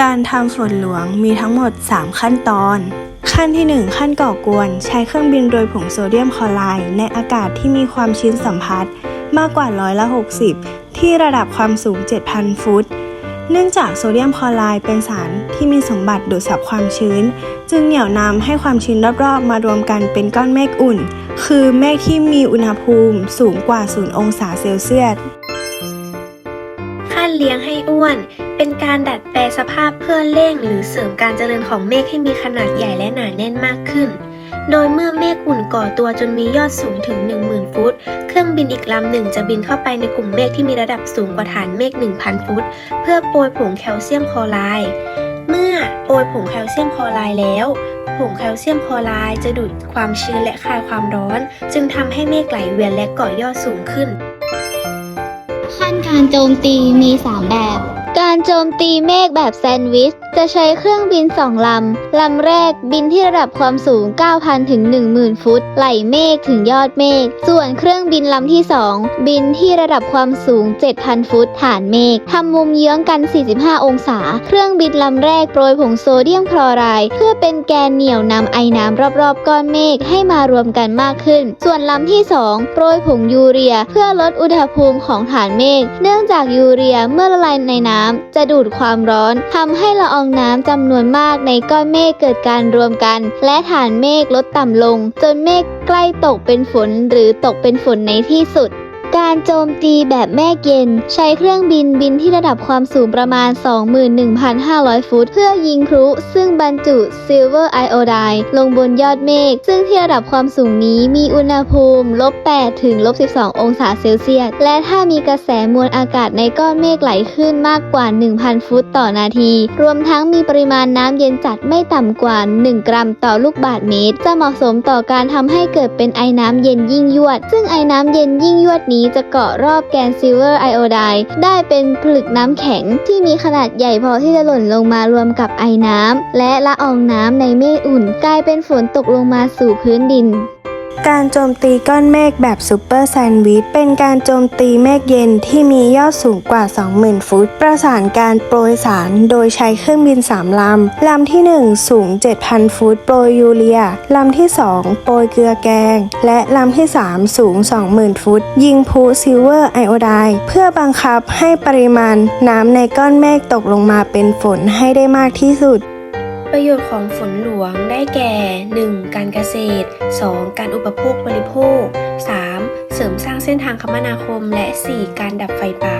การทำฝนหลวงมีทั้งหมด 3 ขั้นตอน ขั้นที่ 1 ขั้นก่อกวน ใช้เครื่องบินโดยผงโซเดียมคลอไรด์ในอากาศที่มีความชื้นสัมผัสมากกว่าร้อยละ 60 ที่ระดับความสูง 7,000 ฟุต เนื่องจากโซเดียมคลอไรด์เป็นสารที่มีสมบัติดูดซับความชื้น จึงเหนี่ยวนำให้ความชื้นรอบๆ มารวมกันเป็นก้อนเมฆอุ่น คือเมฆที่มีอุณหภูมิสูงกว่า 0 องศาเซลเซียส ขั้นเลี้ยงให้อ้วน เป็นการดัด สภาพเพื่อเร่งหรือเสริมการเจริญของเมฆให้มีขนาดใหญ่และหนาแน่นมากขึ้น โดยเมื่อเมฆอุ่นก่อตัวจนมียอดสูงถึง 10,000 ฟุต เครื่องบินอีกลำหนึ่งจะบินเข้าไปในกลุ่มเมฆที่มีระดับสูงกว่าฐานเมฆ1,000 ฟุต เพื่อโปรยผงแคลเซียมคลอไรด์เมื่อโปรยผงแคลเซียมคลอไรด์แล้วผงแคลเซียมคลอไรด์จะดูดความชื้นและคายความร้อน จึงทำให้เมฆไหลเวียนและก่อยอดสูงขึ้น ขั้นการโจมตีมี 3 แบบ โจมตีเมฆแบบแซนด์วิช จะใช้เครื่องบิน2ลำ ลำแรกบินที่ระดับความสูง 9,000 ถึง 10,000 ฟุต ไหลเมฆถึงยอดเมฆ ส่วนเครื่องบินลำที่ 2 บินที่ระดับความสูง 7,000 ฟุต ฐานเมฆ ทำมุมเยื้องกัน 45 องศา เครื่องบินลำแรกโปรยผงโซเดียมคลอไรด์เพื่อเป็นแกนเหนี่ยวนำไอน้ำรอบๆ ก้อนเมฆให้มารวมกันมากขึ้น ส่วนลำที่ 2 โปรยผงยูเรีย เพื่อลดอุณหภูมิของฐานเมฆ เนื่องจากยูเรียเมื่อละลายในน้ำจะดูดความร้อนทำให้ละอองน้ำจำนวนมากในก้อนเมฆเกิดการรวมกัน และฐานเมฆลดต่ำลง จนเมฆใกล้ตกเป็นฝนหรือตกเป็นฝนในที่สุด การโจมตีแบบแม่เย็น ใช้เครื่องบินบินที่ระดับความสูงประมาณ 21,500 ฟุต เพื่อยิงพลุซึ่งบรรจุซิลเวอร์ไอโอไดลงบนยอดเมฆซึ่งที่ระดับความสูงนี้มีอุณหภูมิลบ8ถึงลบ12 องศาเซลเซียส และถ้ามีกระแสมวลอากาศในก้อนเมฆไหลขึ้นมากกว่า 1,000 ฟุตต่อนาที รวมทั้งมีปริมาณน้ำเย็นจัดไม่ต่ำกว่า 1 กรัมต่อลูกบาศก์เมตร จะเหมาะสมต่อการทำให้เกิดเป็นไอน้ำเย็นยิ่งยวด ซึ่งไอน้ำเย็นยิ่งยวดนี้จะเกาะรอบแกนซิลเวอร์ไอโอไดได้เป็นผลึกน้ำแข็งที่มีขนาดใหญ่พอที่จะหล่นลงมารวมกับไอน้ำและละอองน้ำในเมฆอุ่น กลายเป็นฝนตกลงมาสู่พื้นดิน การโจมตีก้อนเมฆแบบซูเปอร์แซนด์วิชเป็นการโจมตีเมฆเย็นที่มียอดสูงกว่า 20,000 ฟุต ประสานการโปรยสารโดยใช้เครื่องบิน 3 ลำ ลำที่ 1 สูง 7,000 ฟุต โปรยยูเรีย ลำที่ 2 โปรยเกลือแกง และลำที่ 3 สูง 20,000 ฟุต ยิงพลุซิลเวอร์ไอโอไดเพื่อบังคับให้ปริมาณน้ำในก้อนเมฆตกลงมาเป็นฝนให้ได้มากที่สุด ประโยชน์ของฝนหลวงได้แก่ 1. การเกษตร 2. การอุปโภคบริโภค 3. เสริมสร้างเส้นทางคมนาคม และ 4. การดับไฟป่า